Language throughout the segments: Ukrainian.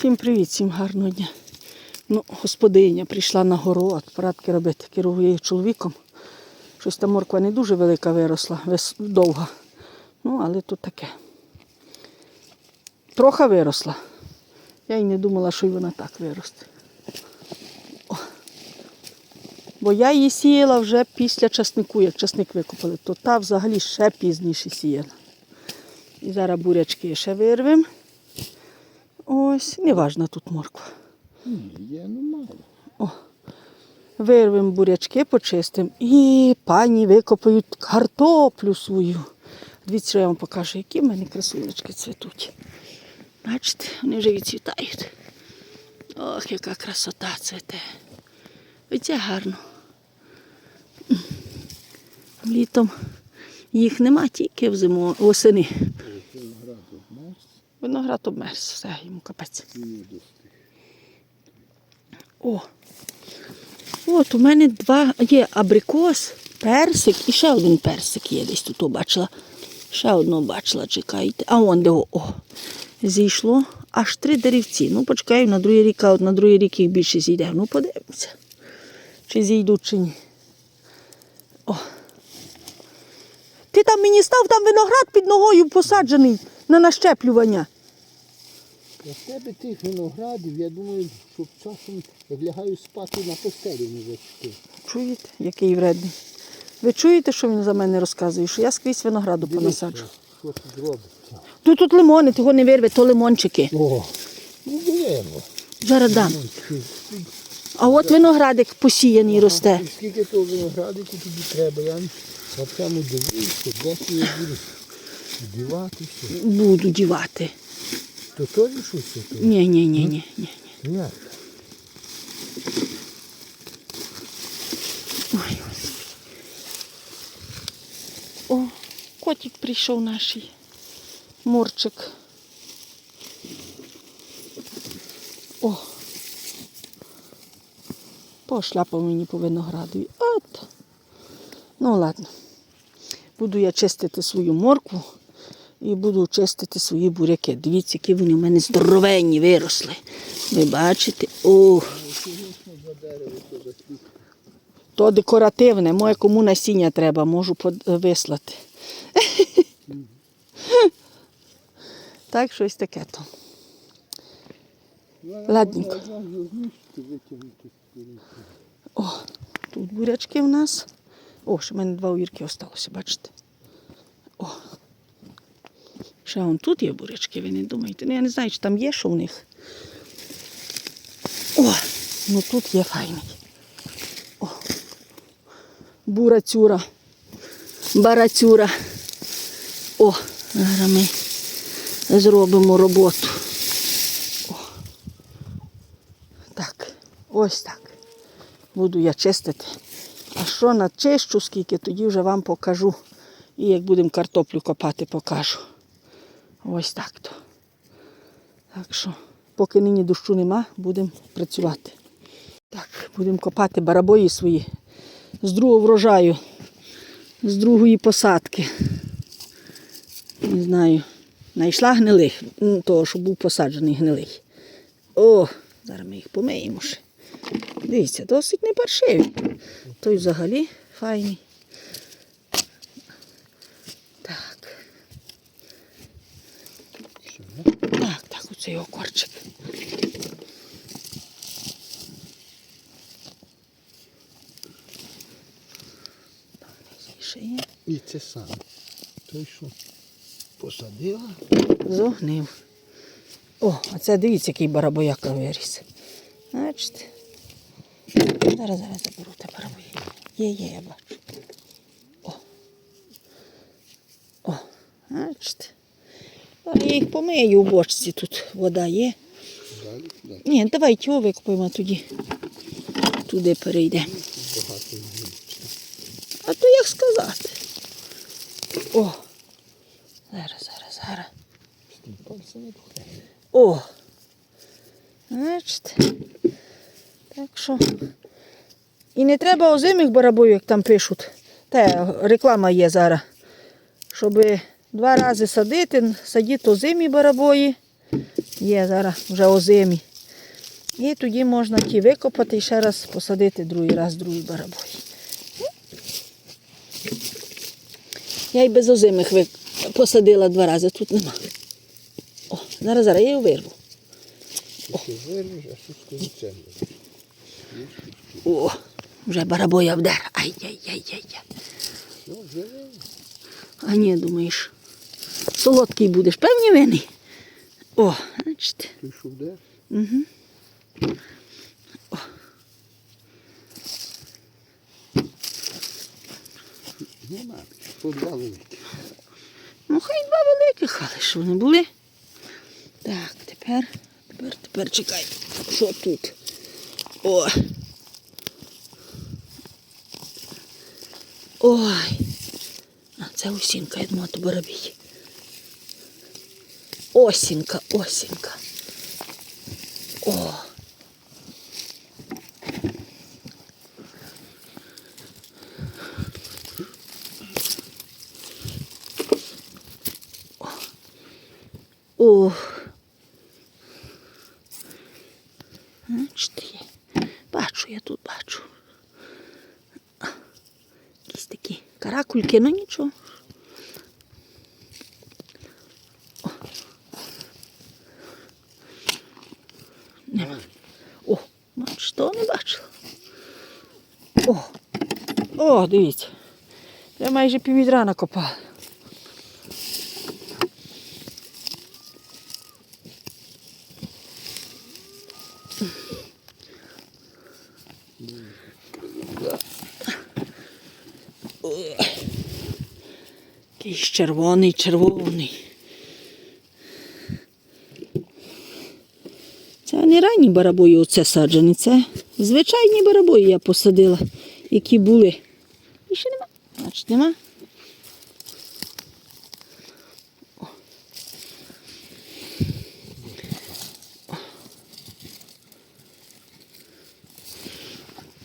Всім привіт, всім гарного дня. Ну, господиня прийшла на город, порадки робити, керує чоловіком. Щось там морква не дуже велика виросла, довга. Ну, але тут таке. Трохи виросла. Я й не думала, що й вона так виросте. О. Бо я її сіяла вже після часнику, як часник викопали, то та взагалі ще пізніше сіяла. І зараз бурячки ще вирвемо. Ось, неважна тут морква. Ні, є ну мало. Вирвемо бурячки, почистимо і пані викопають картоплю свою. Дивіться, що я вам покажу, які в мене красунечки цвітуть. Бачите, вони вже відцвітають. Ох, яка красота цвіте. Оце гарно. Літом їх нема тільки в зиму, восени. Виноград обмерз все, йому капець. О. От у мене два є абрикос, персик і ще один персик є десь тут. Бачила. Ще одного бачила, чекайте. А он де о. о. Зійшло аж три деревці. Ну, почекаю на другий рік, а от на другий рік їх більше зійде. Ну, подивимося, чи зійдуть, чи ні. О. Ти там мені став там виноград під ногою посаджений на нащеплювання. На тебе тих виноградів, я думаю, щоб часом як лягаю спати на постелі не. Чуєте, який вредний? Ви чуєте, що він за мене розказує? Що я скрізь винограду понасаджу. Що тут робиться? Ну тут лимони, того не вирве, то лимончики. О, ну беремо. Зараз дам. А от виноградик посіяний росте. І скільки того виноградику тобі треба? Я на цьому дивився, десь я буду діватися. Буду дівати. То теж щось таке? Ні, ні, ні, ні, ні. Ой. О, котик прийшов наш. Мурчик. О. Пошляпав мені по виноградові. От. Ну ладно. Буду я чистити свою моркву і буду чистити свої буряки. Дивіться, які вони в мене здоровенні виросли. Ви бачите? О. То декоративне, моє кому насіння треба, можу вислати. так, щось таке то. Ладненько. О, тут бурячки в нас. О, ще в мене два огірки залишилося, бачите? О. Ще вон тут є бурячки, ви не думаєте. Ну, я не знаю, чи там є, що в них. О, ну тут є файний. О. Бурацюра. Барацюра. О, зараз ми зробимо роботу. О. Так, ось так. Буду я чистити. А що начищу скільки, тоді вже вам покажу. І як будемо картоплю копати, покажу. Ось так то. Так що, поки нині дощу нема, будемо працювати. Так, будемо копати барабої свої з другого врожаю, з другої посадки. Не знаю. Знайшла гнилих, того, що був посаджений гнилий. О, зараз ми їх помиємо ще. Дивіться, досить не паршиві. Той взагалі файний. Так. Так, так, оце його корчик. Там десь ще є. І це саме. Той, що посадила, Зогнив. О, а це дивіться, який барабояка виріс. Бачите? Зараз зараз заберу те барабояка. Є, є, я бачу. О. О, бачите? А я їх помию у бочці, тут вода є. Ні, давайте його викопаємо, а тоді туди перейдемо. А то як сказати? О! Зараз, зараз, зараз. О! Бачите? Так що. І не треба озимих барабоїв, як там пишуть. Те, реклама є зараз. Щоб два рази садити, садіть озимі барабої Є зараз вже озимі. І тоді можна ті викопати і ще раз посадити другий раз другий барабой. Я й без озимих посадила два рази, тут нема. О, зараз, зараз я його вирву. Це? О, вже барабоя вдер. Ай-яй-яй-яй. А ні, думаєш, солодкий будеш, певні вини? О, бачите. Ти що вдер? Угу. Нема. По два великі. Ну, хай два великих, але що вони були. Так, тепер, тепер, тепер чекай. Що тут? О. Ой. А це осінка, я думала, то барабій. Осінка, осінка. О. Ох. Бачите. Бачу, я тут бачу. Якісь такі каракульки, ну нічого. О. Нема. О, того не бачила. О, о, дивіться. Я майже піввідра накопала. Якийсь червоний, червоний. Це не ранні барабої оце саджені, це звичайні барабої я посадила, які були. І ще нема. Значить, нема.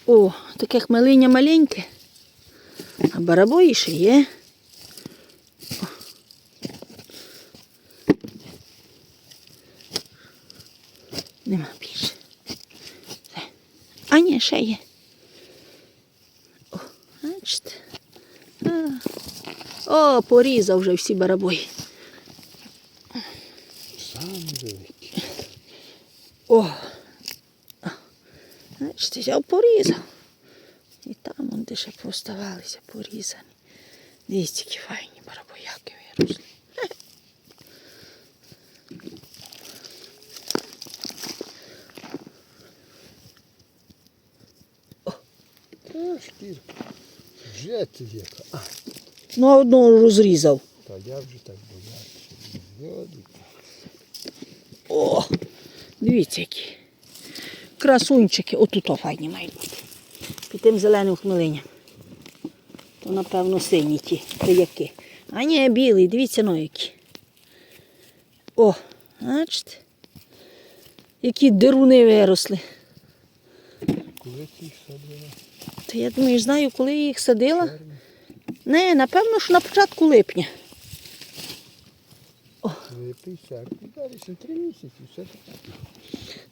О. Таке хмелиня маленьке. А барабої ще є. О. Нема більше. Все. А ні, ще є. О, бачите. О, порізав вже всі барабої. Сам великий. О. Бачите, взяв порізав. І там он де ще поставалися порізані. Дивіться, які файні Та шкірка. Вже ти яка. А, Ну, а одного розрізав. та я вже так боявся. О, дивіться які. Красунчики. Отут файні мають бути. Під тим зеленим хмелиням. То, напевно, сині ті крияки. А ні, білий, дивіться ну які. О, бачите? Які деруни виросли. Коли ти їх Я думаю, знаю, коли я їх садила. Не, напевно, що на початку липня.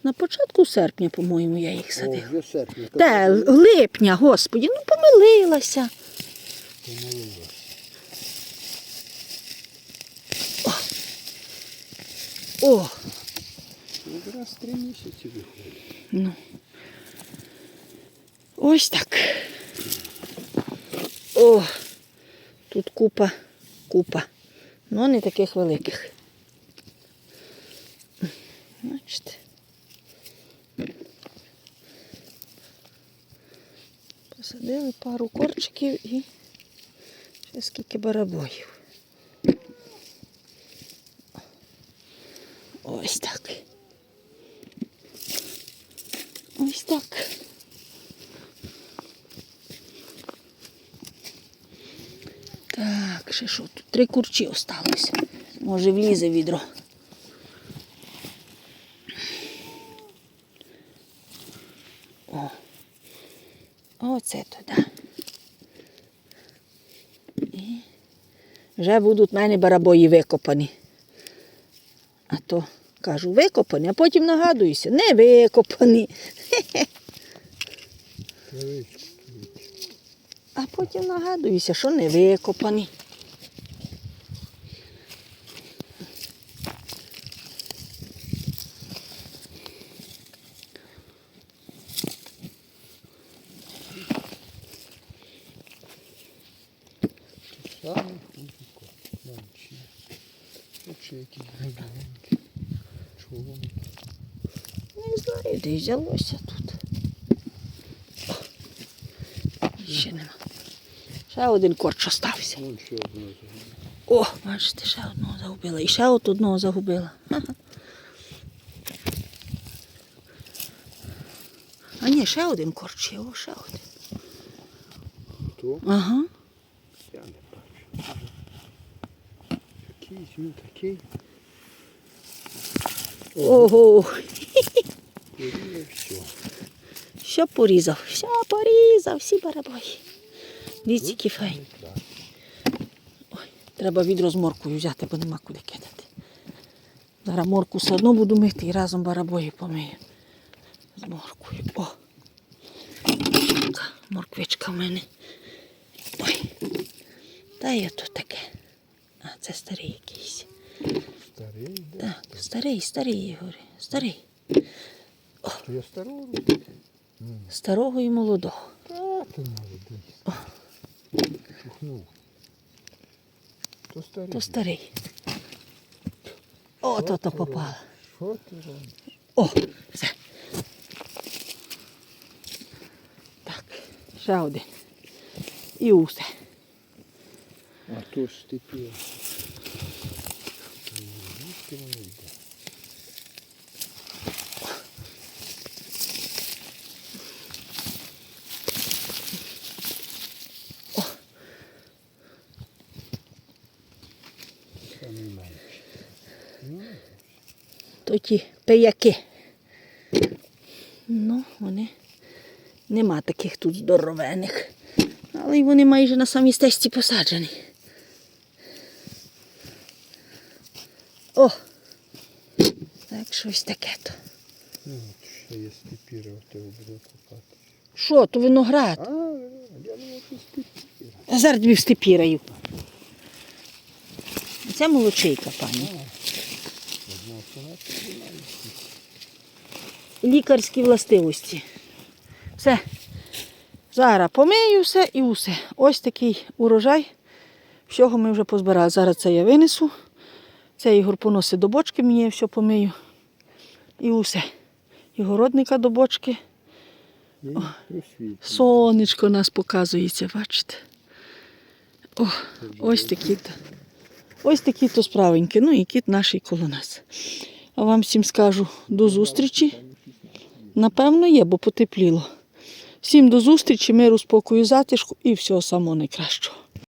На початку серпня, по-моєму, я їх О, садила. вже серпня. Де липня, господі, ну помилилася. Помилилась. О, Якраз три місяці виходить. ну. Ось так. О, тут купа, купа. Ну, не таких великих. Бачите. Посадили пару корчиків і ще скільки барабоїв. Ось так. Ось так. Так, ще що тут? Три курчі осталося. Може влізе відро. О. Оце туди. І вже будуть в мене барабої викопані. А то Кажу, викопані, а потім нагадуюся, не викопані. Травичку. А потім нагадуюся, що не викопані. Чого? Не знаю, де взялося тут. Ще нема. Ще один корч остався. О, бачите, ще одного загубила. І ще от одного загубила. А ні, ще один корч є, о, ще один. То Ага. я не бачу. Якийсь він такий. Ого, Порівняв все. що порізав? Все порізав, всі барабої. Дивіться, який файн. Треба відро з моркою взяти, бо нема куди кидати. Зараз морку все одно буду мити і разом барабої помию. З моркою. О! Така морквичка в мене. Ой. Та є тут таке. А, це старий якийсь. Старий? Так, старий, старий, Ігор. Старий. То я старого. Старого і молодого. Та ти молодий. Чухнув. То старий. То старий. О, то то попало. Що ти робиш? О, все. Так, ще один. І усе. А то ж ти Звідки То ті пияки. Ну, вони нема таких тут здоровених. Але й вони майже на самій стежці посаджені. О! Так, щось таке то. ну, ще є степіра, от тебе буде копати. Що, то виноград? А, я думав, це степіра. А зараз тобі встепіраю. Це молочейка, пані. Лікарські властивості. Все. Зараз помию все і усе. Ось такий урожай. Всього ми вже позбирали. Зараз це я винесу. Це Ігор поносить до бочки, мені я все помию. І усе. І городника до бочки. Просвіт. Сонечко нас показується, бачите. О, ось такі. Ось такі то справеньки. Ну і кіт наш коло нас. А вам всім скажу до зустрічі. Напевно, є, бо потепліло. Всім до зустрічі, миру, спокою, затишку і всього самого найкращого.